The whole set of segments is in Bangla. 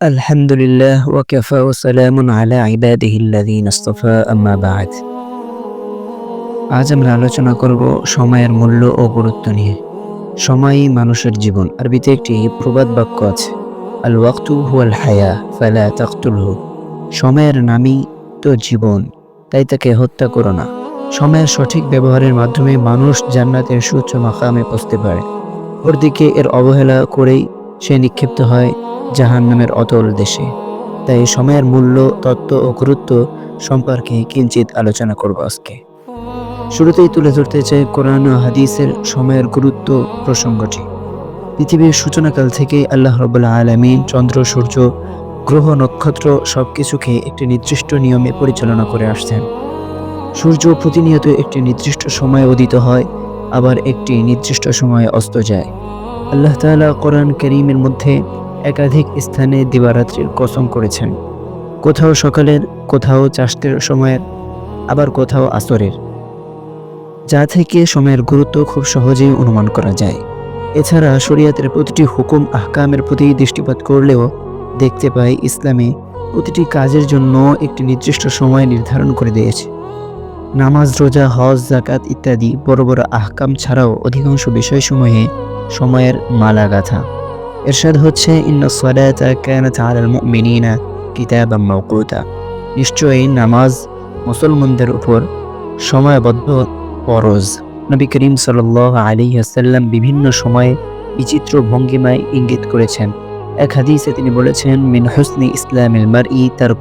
الحمد لله وكفى وسلام على عباده الذين اصطفى أما بعد আজ আমরা আলোচনা করব সময়ের মূল্য ও গুরুত্ব নিয়ে সময়ই মানুষের জীবন আরবিতে একটি প্রবাদ বাক্য আছে আল ওয়াক্তু হুয়াল হায়া ফালা তাকতুলহু সময়ের নামই তো জীবন তাই তাকে হত্যা করো না সময়ের সঠিক ব্যবহারের মাধ্যমে মানুষ জান্নাতের সুচ্চ মাকামে পৌঁছতে পারে ওরদিকে এর অবহেলা করেই সে নিক্ষিপ্ত হয় জাহান নামের অতল দেশে। তাই সময়ের মূল্য, তত্ত্ব ও গুরুত্ব সম্পর্কে কিঞ্চিত আলোচনা করব আজকে। শুরুতেই তুলে ধরতে চাই কোরআন ও হাদিসের সময়ের গুরুত্ব প্রসঙ্গটি। পৃথিবীর সূচনাকাল থেকেই আল্লাহ রবুল্লা আলমিন চন্দ্র, সূর্য, গ্রহ, নক্ষত্র সব কিছুকে একটি নির্দিষ্ট নিয়মে পরিচালনা করে আসছেন। সূর্য প্রতিনিয়ত একটি নির্দিষ্ট সময়ে উদিত হয়, আবার একটি নির্দিষ্ট সময়ে অস্ত যায়। আল্লাহ তাআলা কোরআন করিমের মধ্যে একাধিক স্থানে দিবারাত্রির কসম করেছেন। কোথাও সকালের, কোথাও চাষের সময়ের, আবার কোথাও আসরের। যা থেকে সময়ের গুরুত্ব খুব সহজেই অনুমান করা যায়। এছাড়া শরিয়াতের প্রতিটি হুকুম, আহকামের প্রতি দৃষ্টিপাত করলেও দেখতে পাই ইসলামে প্রতিটি কাজের জন্য একটি নির্দিষ্ট সময় নির্ধারণ করে দিয়েছে। নামাজ, রোজা, হজ জাকাত ইত্যাদি বড় বড় আহকাম ছাড়াও অধিকাংশ বিষয়সমূহে সময়ের মালা গাথা এরশাদ হচ্ছে নিশ্চয়ই নামাজ মুসলমানদের উপর সময়বদ্ধ ফরজ। নবী করিম সাল্লাল্লাহু আলাইহি ওয়াসাল্লাম বিভিন্ন সময়ে বিচিত্র ভঙ্গিমায় ইঙ্গিত করেছেন। এক হাদিসে তিনি বলেছেন, মিন হুসনি ইসলামিল মারই ই তার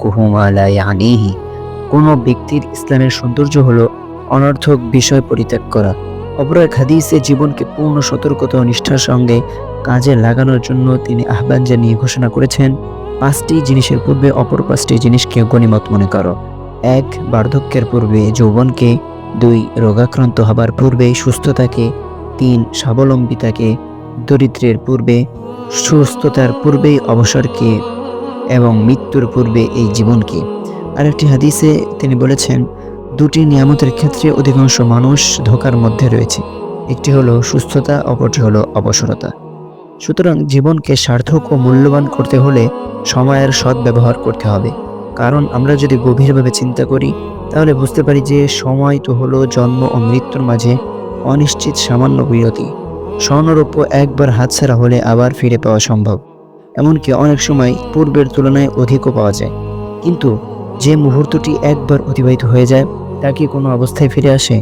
কোনো ব্যক্তির ইসলামের সৌন্দর্য হলো অনর্থক বিষয় পরিত্যাগ করা। অপর এক হাদিসে জীবনকে পূর্ণ সতর্কতা ও নিষ্ঠার সঙ্গে কাজে লাগানোর জন্য তিনি আহ্বান জানিয়ে ঘোষণা করেছেন, পাঁচটি জিনিসের পূর্বে অপর পাঁচটি জিনিসকে গণিমত মনে করো। এক, বার্ধক্যের পূর্বে যৌবনকে, দুই, রোগাক্রান্ত হবার পূর্বে সুস্থতাকে, তিন, স্বাবলম্বিতাকে, দরিদ্রের পূর্বে সুস্থতার পূর্বেই অবসরকে এবং মৃত্যুর পূর্বে এই জীবনকে। আরেকটি হাদিসে তিনি বলেছেন দুটি নিয়ামতের ক্ষেত্রে অধিকাংশ মানুষ ধোকার মধ্যে রয়েছে। একটি হলো সুস্থতা, অপরটি হলো অবসরতা। সুতরাং জীবনকে সার্থক ও মূল্যবান করতে হলে সময়ের সৎ ব্যবহার করতে হবে। কারণ আমরা যদি গভীরভাবে চিন্তা করি, তাহলে বুঝতে পারি যে সময় তো হলো জন্ম ও মৃত্যুর মাঝে অনিশ্চিত সামান্য বিরতি। স্বর্ণরৌপ্য একবার হাতছাড়া হলে আবার ফিরে পাওয়া সম্ভব। এমনকি অনেক সময় পূর্বের তুলনায় অধিকও পাওয়া যায়। কিন্তু যে মুহূর্তটি একবার অতিবাহিত হয়ে যায় তা কি কোনো অবস্থায় ফিরে আসে?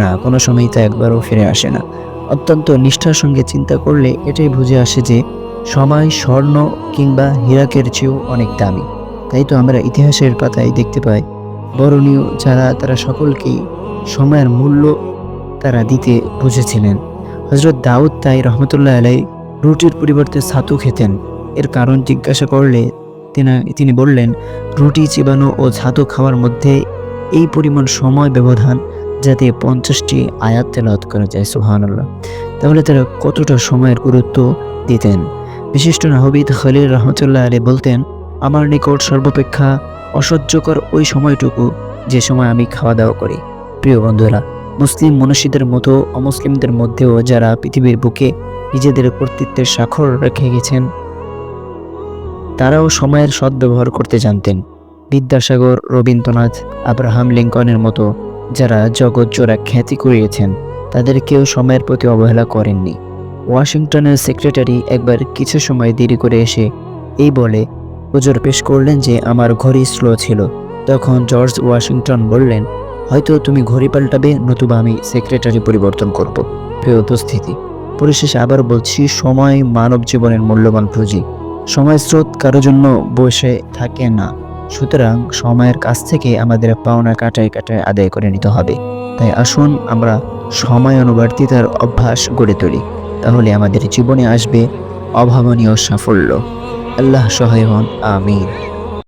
না, কোনো সময় তা একবারও ফিরে আসে না। অত্যন্ত নিষ্ঠার সঙ্গে চিন্তা করলে এটাই বুঝে আসে যে, সময়, স্বর্ণ কিংবা হীরাকের চেয়েও অনেক দামি। তাই তো আমরা ইতিহাসের পাতায় দেখতে পাই, বরণীয় যারা তারা সকলকেই সময়ের মূল্য তারা দিতে বুঝেছিলেন। হজরত দাউদ তাই রহমতুল্লাহ আলাই রুটির পরিবর্তে ছাতু খেতেন। এর কারণ জিজ্ঞাসা করলে তিনি বললেন, রুটি, চিবানো ও ছাতু খাওয়ার মধ্যে এই পরিমাণ সময় ব্যবধান যাতে পঞ্চাশটি আয়াত তেলাওয়াত করা যায় সুহানুল্লাহ তাহলে তারা কতটা সময়ের গুরুত্ব দিতেন? বিশিষ্ট নাহবিদ খলিল রহমতুল্লাহ আলী বলতেন, আমার নিকট সর্বাপেক্ষা অসহ্যকর ওই সময়টুকু, যে সময় আমি খাওয়া দাওয়া করি। প্রিয় বন্ধুরা, মুসলিম মনীষীদের মতো অমুসলিমদের মধ্যেও যারা পৃথিবীর বুকে নিজেদের কর্তৃত্বের স্বাক্ষর রেখে গেছেন, তারাও সময়ের সদ্ব্যবহার করতে জানতেন। বিদ্যাসাগর, রবীন্দ্রনাথ, আব্রাহাম লিঙ্কনের মতো যারা জগৎ জোড়া খ্যাতি করিয়েছেন তাদের কেউ সময়ের প্রতি অবহেলা করেননি। ওয়াশিংটনের সেক্রেটারি একবার কিছু সময় দেরি করে এসে এই বলে ওজোর পেশ করলেন যে আমার ঘড়ি স্লো ছিল। তখন জর্জ ওয়াশিংটন বললেন, হয়তো তুমি ঘড়ি পাল্টাবে, নতুবা আমি সেক্রেটারি পরিবর্তন করব। প্রিয় উপস্থিতি, পরিশেষে আবার বলছি, সময় মানব জীবনের মূল্যবান পুঁজি। সময় স্রোত কারও জন্য বসে থাকে না। সুতরাং সময়ের কাছ থেকে আমাদের পাওনা কাটায় কাটায় আদায় করে নিতে হবে। তাই আসুন আমরা সময় অনুবর্তিতার অভ্যাস গড়ে তুলি। তাহলে আমাদের জীবনে আসবে অভাবনীয় সাফল্য। আল্লাহ সহায় হন, আমিন।